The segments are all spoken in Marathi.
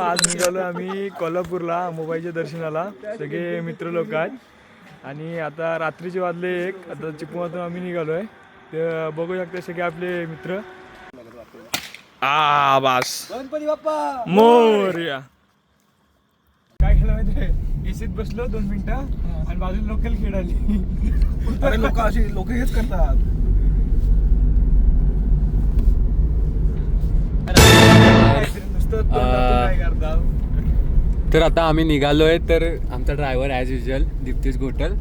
आज निघालो आम्ही कोल्हापूरला मोबाईलच्या दर्शनाला. सगळे मित्र लोक आहेत. आणि आता रात्रीचे वाजले एक. आता चिपळूणातून आम्ही निघालो आहे तर बघू शकता सगळे आपले मित्र. आ बास. गणपती बाप्पा! मोर्या. काय केलं माहिती एसीत बसलो दोन मिनिटं. आणि बाजूला लोकल खेळाली. अरे लोक अशी लोक हेच करतात. तर आता आम्ही निघालोय तर आमचा driver as usual Diptish Ghotal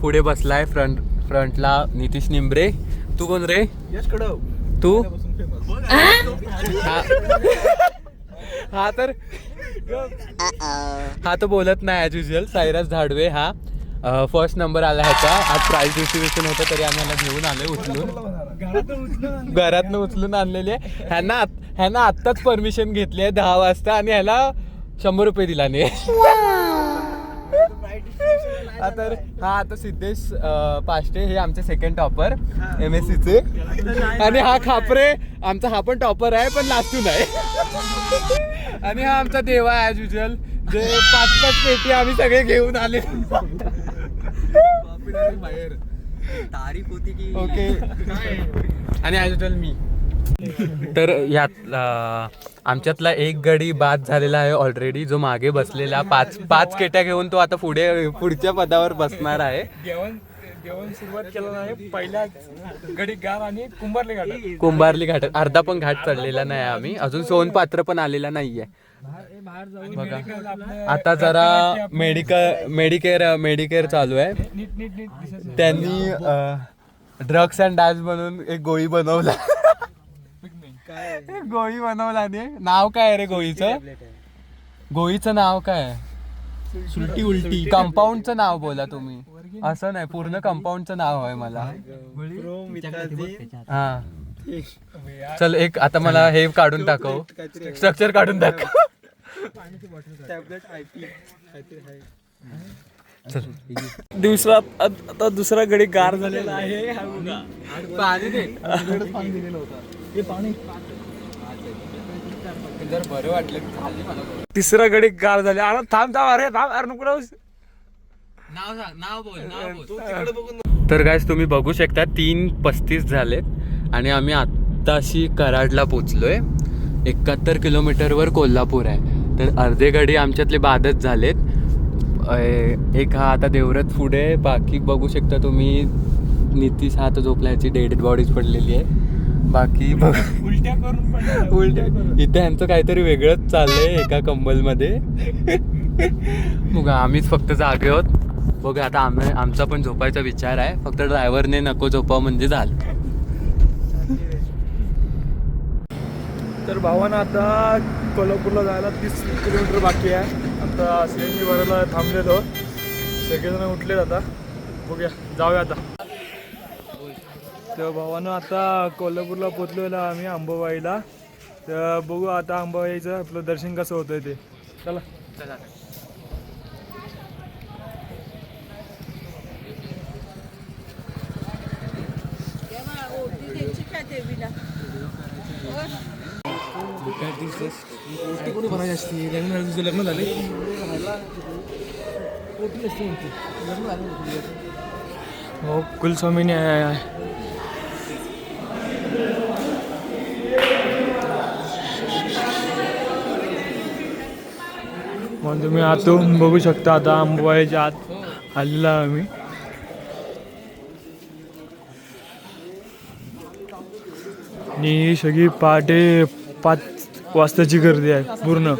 पुढे बसलाय फ्रंट फ्रंटला नितीश निंबरे. तू कोण रे? कडव तू? हा? हा. तर? हा तर बोलत नाही ॲज युजल सायराज झाडवे हा. फर्स्ट नंबर आला ह्याचा. आज प्राईज डिस्ट्रीब्युशन होतं तरी आम्ही ह्याला घेऊन आलोय उचलून. घरातून उचलून आणलेली. आहे ह्यांना ह्यांना आत्ताच परमिशन घेतली आहे दहा वाजता आणि ह्याला शंभर रुपये दिला हा तर हा आता सिद्धेश पाष्टे हे आमचे सेकंड टॉपर एम एस सीचे आणि हा खापरे आमचा हा पण टॉपर आहे पण लास्टून आहे. आणि हा आमचा देवा ॲज युजल जे पाच पाच पेटी आम्ही सगळे घेऊन आले बाहेर. तारीफ होती की ओके. आणि ॲज युजल मी तर यात आमच्यातला एक गडी बाद झालेला आहे ऑलरेडी जो मागे बसलेला पाच पाच केट्या घेऊन तो आता पुढे पुढच्या पदावर बसणार आहे. जेवण जेवण सुरुवात केलं नाही पहिल्या गडी गार आणि कुंभारले घाट कुंभारली घाट अर्धा पण घाट चढलेला नाही आम्ही. अजून सोनपात्र पण आलेला नाहीये. बघा. आता जरा मेडिकल मेडिकेअर मेडिकेअर चालू आहे. त्यांनी ड्रग्स अँड डान्स म्हणून एक गोळी बनवला. गोळी बनवला ने नाव काय आहे रे गोळीचं? गोळीचं नाव काय आहे? उलटी. उलटी कंपाऊंडचं नाव बोला तुम्ही. असं नाही पूर्ण कंपाऊंडचं नाव आहे मला. हा. चल एक आता मला हे काढून टाकव स्ट्रक्चर काढून दाखव. दुसरा आता दुसरा गडी गार झालेला आहे. बघा. पाणी दे. पाणी दिलेलं होतं. पाणी? जर बरं वाटलं की खाली मला. बोल. तिसरा गडी गार झाले अरे थांब थांब अरे थांब अरे नको राहूस. नाव सांग नाव बोल नाव बोल. तर गायस तुम्ही बघू शकता तीन पस्तीस झालेत आणि आम्ही आत्ताशी कराडला पोचलोय. एकाहत्तर किलोमीटरवर कोल्हापूर आहे. तर अर्धे गाडी आमच्यातले बादच झालेत. एक हा आता देवरत पुढे. बाकी बघू शकता तुम्ही नितीश हा तर झोपला ह्याची डेड बॉडीज पडलेली आहे. बाकी बघ उलट्या करून इथे यांचं काहीतरी वेगळंच चाललंय एका कंबलमध्ये. मग आम्हीच फक्त जागे आहोत. बघा आता आम्ही आमचा पण झोपायचा विचार आहे. फक्त ड्रायव्हरने नको झोपा म्हणजे झालं. तर भावानं आता कोल्हापूरला जायला तीस किलोमीटर बाकी आहे. आता सीएनजी भरायला थांबलेलो. सगळेजण उठलेत आता. बघूया. जाऊया आता. तर भावानं आता कोल्हापूरला पोचलेलो आम्ही अंबाबाईला तर बघू आता अंबाबाईचं आपलं दर्शन कसं होतं ते. चला. गोष्टी कोणी बनायची लग्न तुझं लग्न झाले असते म्हणते लग्न हो कुलस्वामीने मग तुम्ही आतून बघू शकता आता अंबाबाईच्या आत आलेला आम्ही. आणि सगळी पहाटे पाच वाजताची गर्दी आहे पूर्ण.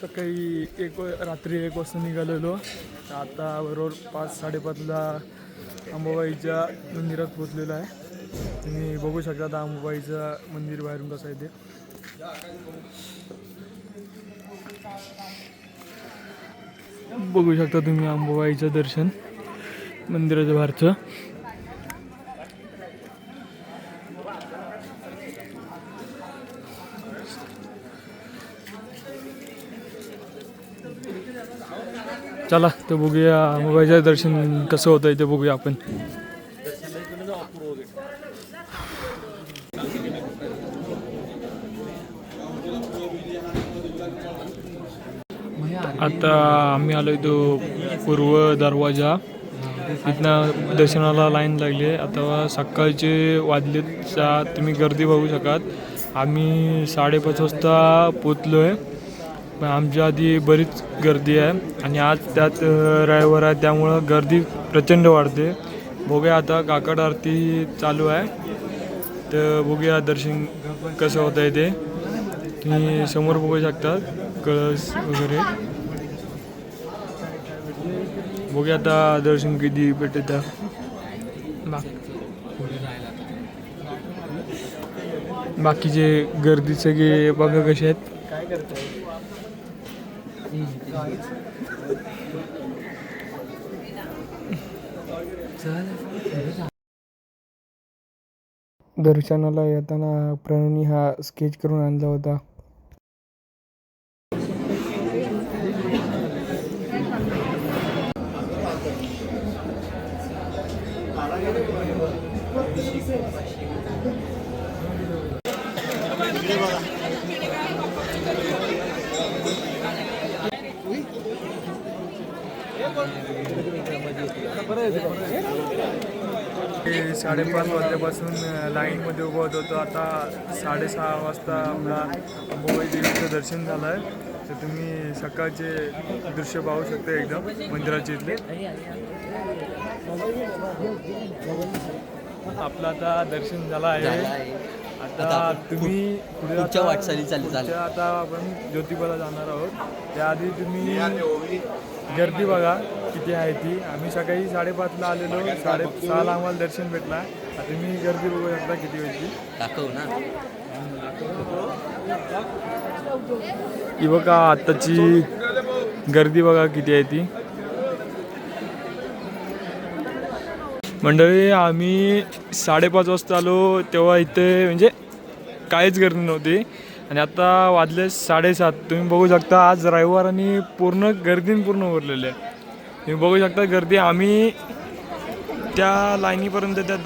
सकाळी एक रात्री एक वाजता निघालेलो. आता बरोबर पाच साडेपाचला अंबाबाईच्या मंदिरात पोचलेलो आहे. तुम्ही बघू शकता आता अंबाबाईचं मंदिर बाहेरून कसं आहे ते. बघू शकता तुम्ही अंबाबाईचं दर्शन मंदिराच्या बाहेरचं. चला ते बघूया. मुंबईचं दर्शन कसं होतं ते बघूया आपण. आता आम्ही आलो तो पूर्व दरवाजा. इथनं दर्शनाला लाईन लागली आहे. आता सकाळचे वाजलेत. तुम्ही गर्दी बघू शकाल. आम्ही साडेपाच वाजता पोचलो आहे पण आमच्या आधी बरीच गर्दी आहे आणि आज त्यात अ, रविवार आहे त्यामुळं गर्दी प्रचंड वाढते. बघूया आता काकड आरती चालू आहे. तर बघूया दर्शन कसं होत आहे ते. तुम्ही समोर बघू शकता कळस वगैरे. बघूया आता दर्शन किती भेटत बाकीचे गर्दी सगळे बघा कसे आहेत. दर्शनाला येताना प्रणनी हा स्केच करून आणला होता. साडेपाच वाजल्यापासून लाईनमध्ये उभं होत होतो. आता साडेसहा वाजता आम्हाला अंबाबाई देवीचं दर्शन झालं आहे तर तुम्ही सकाळचे दृश्य पाहू शकता एकदम मंदिराचे इथले. आपलं आता दर्शन झालं आहे. आता तुम्ही पुढे पुढच्या वाटचाली चालली- चालली. पुढच्या आता आपण ज्योतिबाला जाणार आहोत. त्याआधी तुम्ही गर्दी बघा किती आहे ती. आम्ही सकाळी साडेपाचला आलेलो साडे सहाला आम्हाला दर्शन भेटला. आता तुम्ही गर्दी बघू शकता किती होती. दाखव ना. ही बघा आत्ताची गर्दी बघा किती आहे ती. मंडळी आम्ही साडेपाच वाजता आलो तेव्हा इथे म्हणजे काहीच गर्दी नव्हती. आणि आता वाजले साडेसात. तुम्ही बघू शकता आज रविवार आणि पूर्ण गर्दीन पूर्ण उरलेले आहे. तुम्ही बघू शकता गर्दी आम्ही त्या लाईनीपर्यंत त्या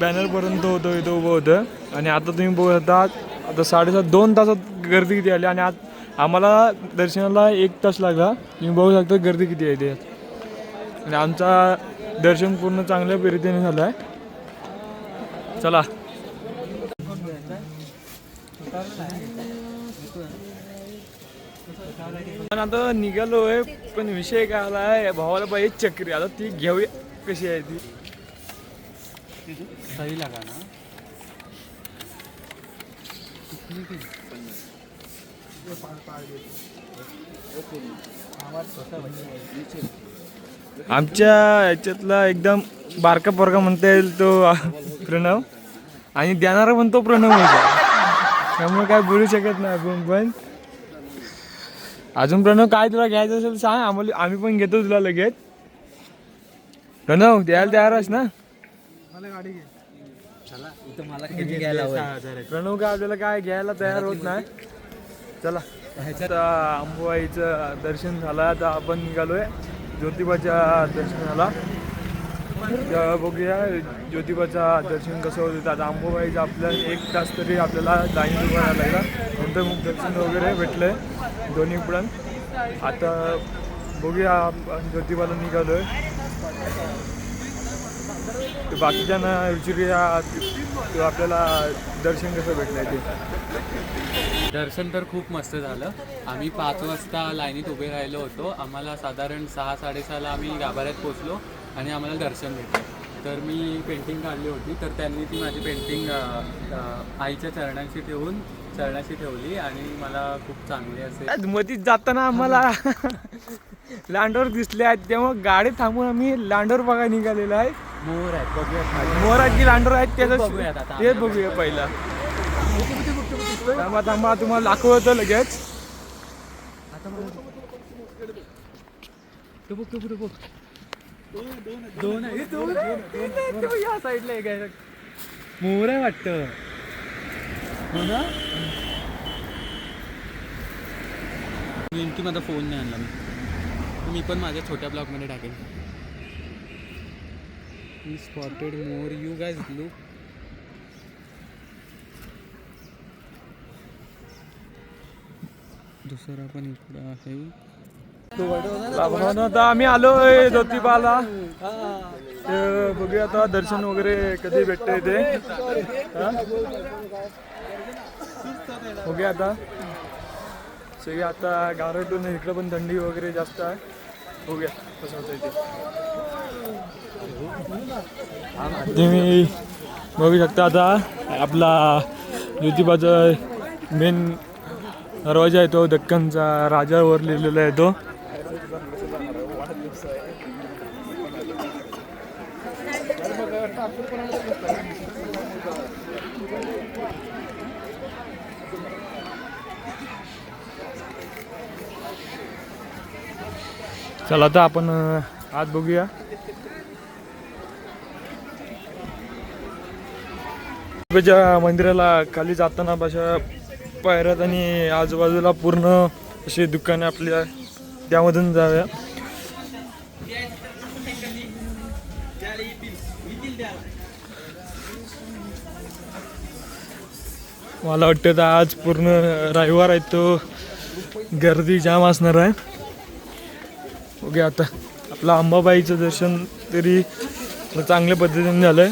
बॅनरपर्यंत होतो इथं उभं होतं. आणि आता तुम्ही बघू शकता आता साडेसात दोन तासात गर्दी किती आली आणि आज आम्हाला दर्शनाला एक तास लागला. तुम्ही बघू शकता गर्दी किती आहे त्यात आणि आमचा दर्शन पूर्ण चांगल्या पद्धतीने झालं आहे चला पण आता निघालो आहे पण विषय काय आला आहे भावाला पाहिजे चक्री. आता ती घेऊया. कशी आहे ती? सही लागा ना. आमच्या याच्यातला एकदम बारका पोरगा म्हणता येईल तो प्रणव. आणि देणारा पण तो प्रणव होता त्यामुळे काय बोलू शकत नाही आपण पण अजून प्रणव काय तुला घ्यायचं असेल सांग. आम्हाला आम्ही पण घेतो तुला लगेच. प्रणव द्यायला तयार आहेस ना? इथं मला किती घ्यायला हवंय? प्रणव काय आपल्याला काय घ्यायला तयार होत नाही. चला. आता अंबुबाईचं दर्शन झालं. आता आपण निघालोय ज्योतिबाच्या दर्शनाला. तर बघूया ज्योतिबाचा दर्शन कसं होतं. आता अंबुबाईचं आपल्याला एक तास तरी आपल्याला लाईन उभं राहायला लागला. नंतर मग दर्शन वगैरे भेटलंय. दोन्ही पण. आता बघूया ज्योतिबाला निघालो तर बाकीच्यांना विचारूया आपल्याला दर्शन कसं भेटलंय ते. दर्शन तर खूप मस्त झालं. आम्ही पाच वाजता लाईनीत उभे राहिलो होतो. आम्हाला साधारण सहा साडेसहाला आम्ही गाभाऱ्यात पोचलो आणि आम्हाला दर्शन भेटलं. तर मी पेंटिंग काढली होती. तर त्यांनी ती माझी पेंटिंग आईच्या चरणांशी ठेवून चरणाशी ठेवली आणि मला खूप चांगली असे मतीत जाताना आम्हाला लांडोर दिसले आहेत. तेव्हा गाडी थांबून आम्ही लांडोर बघा निघालेलो आहे. मोर आहेत बघूया खाली. मोराची लांडोर आहेत त्याचं बघूयात आता. तेच बघूया पहिला. थांबा थांबा तुम्हाला दाखवतो लगेच. दोन या साईडला एक आहे. मोर आहे वाटतं. हो ना? नेमकी माझा फोन नाही आणला मी. मी पण माझ्या छोट्या ब्लॉगमध्ये टाकेन. मी स्पॉटेड मोर यू गायज लुक दुसरा पण इकडं आहे. आम्ही आलोय ज्योतिबाला. बघूया आता दर्शन वगैरे कधी भेटते ते. बघूया आता. सगळी आता गारटून इकडं पण थंडी वगैरे जास्त आहे. बघूया कसं होतं इथे तुम्ही बघू शकता आता आपला ज्योतिबाचा मेन दरवाजा आहे तो दक्कनचा राजावर लिहिलेला आहे तो. चला आता आपण आज बघूया. मंदिराला खाली जाताना अशा पायऱ्यात आणि आजूबाजूला पूर्ण अशी दुकाने आपल्या त्यामधून जाऊया. मला वाटतं तर आज पूर्ण रविवार आहे तो. गर्दी जाम असणार आहे. ओके आता. आपलं अंबाबाईचं दर्शन तरी चांगल्या पद्धतीने झालं आहे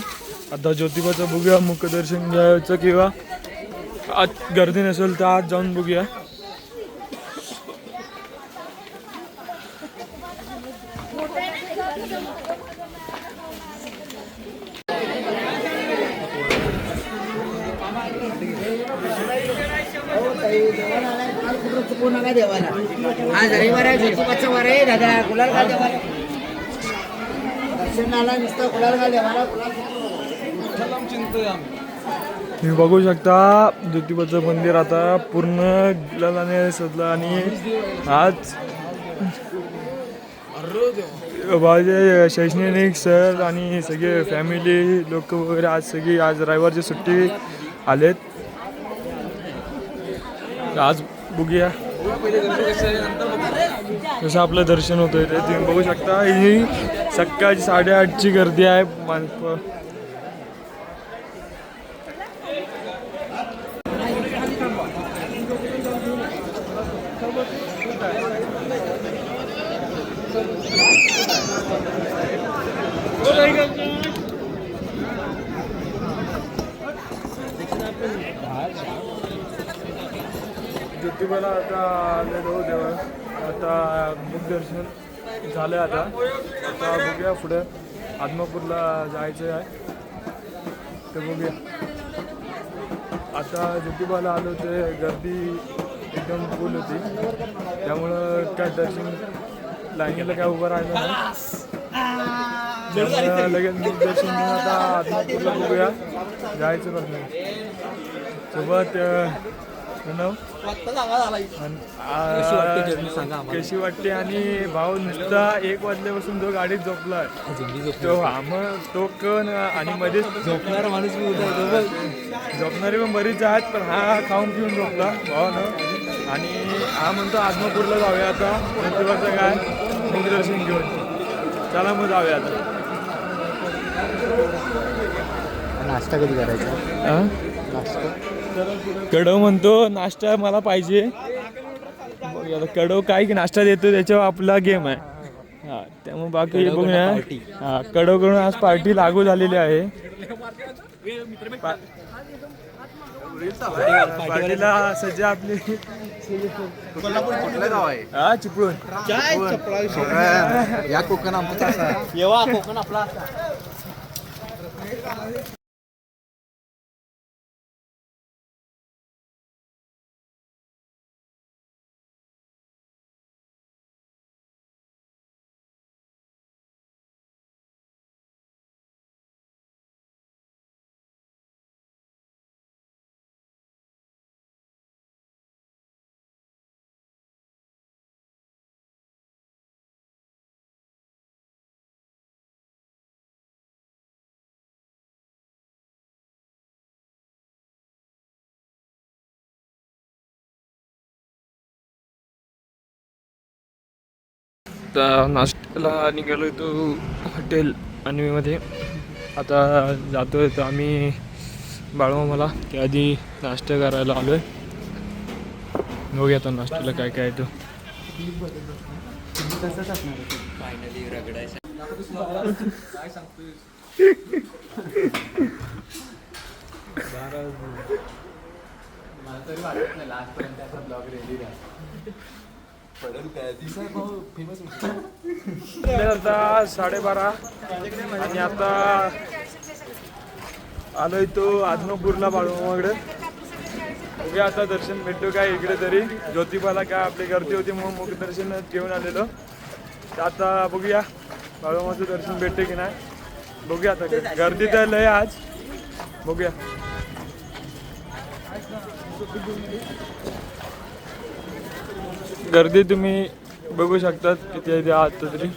आता ज्योतिबाचं बघूया मुखदर्शन घ्यायचं किंवा आत गर्दी नसेल तर आत जाऊन बघूया चुकू नका देवाला आज रविवार आहे ज्योतिबाचा वार आहे दादा गुलाल घाल देवाला नुसतं गुलाल घाल तुम्ही बघू शकता ज्योतिबाचं मंदिर आता पूर्ण गुलालाने सजलं आणि आज माझे शैक्षणिक सर आणि सगळे फॅमिली लोक वगैरे आज सगळी आज रविवारची सुट्टी आलेत. आज बघूया. जसं आपलं दर्शन होतं ते तुम्ही बघू शकता. ही सकाळची साडेआठची गर्दी आहे. माणसं. ज्योतिबाला आता आलेलो देवा आता बुकदर्शन दर्शन झालं आता. आता बघूया पुढं. आदमापूरला जायचं आहे. तर बघूया. आता ज्योतिबाला आलो ते गर्दी एकदम फुल होती. त्यामुळं काय दर्शन लाईनीला काय उभं राहिलं नाही. त्यामुळं लगेच मुख दर्शन घेऊन आता आदमापूरला बघूया. जायचं बघ सोबत प्रणव. आणि, आ, कशी वाटते? आणि भाऊ नुसता एक वाजल्यापासून जो गाडीत झोपलाय. तो हा मग तो कण आणि मध्येच झोपणारा माणूस झोपणारी पण बरीच आहेत पण हा खाऊन पिऊन झोपला भावानं आणि हा म्हणतो आत्मापूरला जाऊया आता. प्रतिभाचं काय? मुखदर्शन घेऊन. चला मग जाऊया आता. नाश्ता कधी करायचा? हा? कडव म्हणतो नाश्ता मला पाहिजे. आता कडव काय की नाश्ता देतो त्याच्यावर आपला गेम आहे. हा त्यामुळे बाकी बघूया. हा कडव करून आज पार्टी लागू झालेली आहे. पार्टीला सज्जा आपली. हा चिपळूण. या कोकण आमचा आता नाश्त्याला निघालो तो हॉटेल अनवेमध्ये आता जातोय तर आम्ही बाळूमामाला त्याआधी नाश्ता करायला आलो आहे बघूया आता नाश्त्याला काय काय आहे फायनली रगडायचं आता साडेबारा आणि आता आलोय तो आदमापूरला बाळूमाकडे बघूया आता दर्शन भेटतो काय इकडे तरी। ज्योतिबाला काय आपली गर्दी होती म्हणून मुख दर्शन घेऊन आलेलो तर आता बघूया बाळूमाचं दर्शन भेटते की नाही बघूया आता गर्दी तर लय आज। बघूया गर्दी तुम्ही बघू शकतात किती आहे ते आता तरी.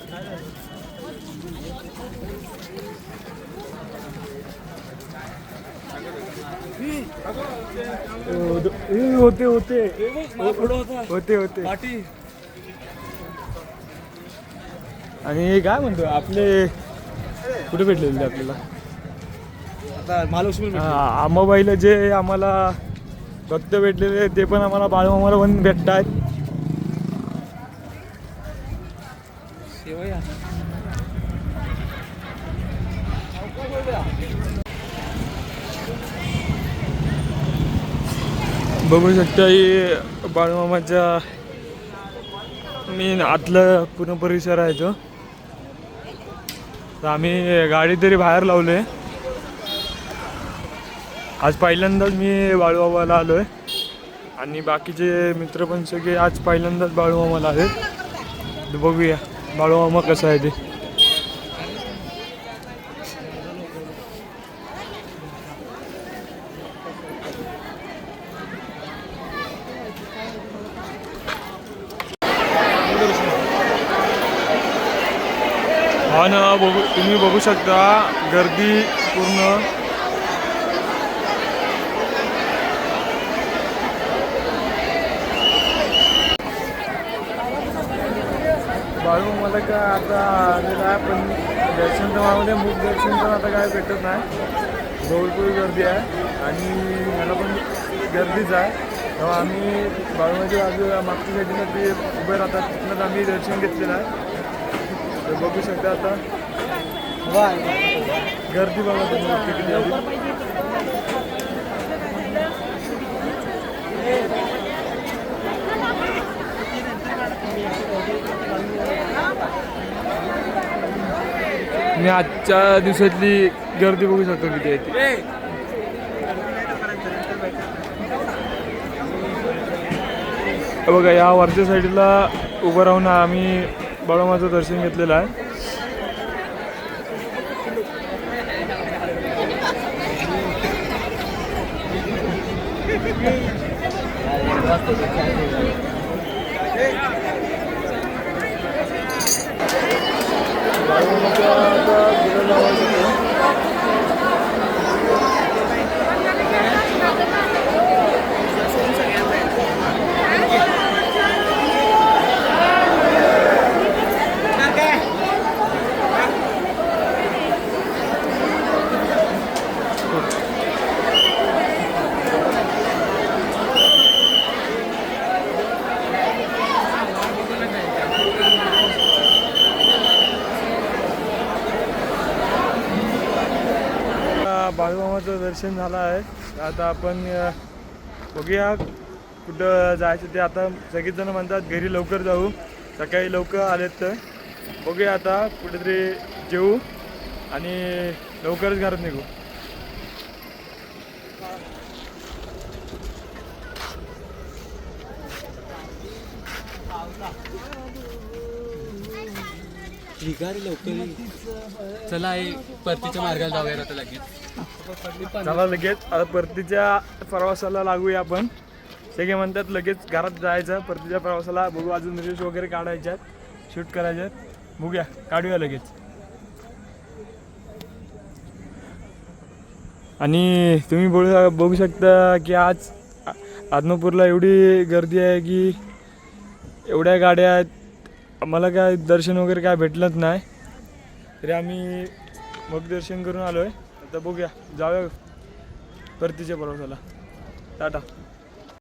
होते होते. होते होते. आणि काय म्हणतो आपले कुठे भेटलेले आपल्याला? आता महालक्ष्मी हा, आम्हाबाईला जे आम्हाला भक्त भेटलेले ते पण आम्हाला बाळमामाला पण भेटतात बघू शकता ही बाळमामाच्या मी आतलं पूर्ण परिसर आहे तो. तर आम्ही गाडी तरी बाहेर लावले आज पहिल्यांदाच मी बाळूमामाला आलो आहे आणि बाकीचे मित्र पण सगळे आज पहिल्यांदाच बाळूमामाला आहेत. बघूया बाळूमामा कसं आहे ते. आणि बघू तुम्ही बघू शकता गर्दी पूर्ण. बाळू मला काय आता आलेलं आहे पण दर्शन तर मागवले मुख दर्शन तर आता काय भेटत नाही. भरपूर गर्दी आहे आणि मला पण गर्दीच आहे. तेव्हा आम्ही बाळूमाच्या बाजू मागच्या साईडला ते उभे राहतात तिथूनच आम्ही दर्शन घेतलेलं आहे. तर बघू शकता आता. गर्दी बघा तुम्ही किती आली मी आजच्या दिवसातली गर्दी बघू शकतो किती आहे ती बघा या वरच्या साईडला उभं राहून आम्ही बाळोमाचं दर्शन घेतलेलं आहे बाळूमाच्या आता गुलाल लावायचं होतं. आता बाळूमामाचं दर्शन झालं आहे. आता आपण बघूया कुठं जायचं ते. आता सगळेजण म्हणतात घरी लवकर जाऊ. सकाळी लवकर आलेत तर. बघूया आता कुठेतरी जेऊ आणि लवकरच घरात निघू. चला हे परतीच्या मार्गाला जाऊया आता लगेच. चला लगेच. आता परतीच्या प्रवासाला लागूया आपण. सगळे म्हणतात लगेच घरात जायचं परतीच्या प्रवासाला बघू अजून रील्स वगैरे काढायच्यात शूट करायच्यात. बघूया काढूया लगेच. आणि तुम्ही बघू बघू शकता की आज आ- आदमापूरला एवढी गर्दी आहे की एवढ्या गाड्या आहेत आम्हाला काय दर्शन वगैरे काय भेटलंच नाही. तरी आम्ही मग दर्शन करून आलो आहे आता बघूया. जाऊया परतीच्या प्रवासाला. टाटा.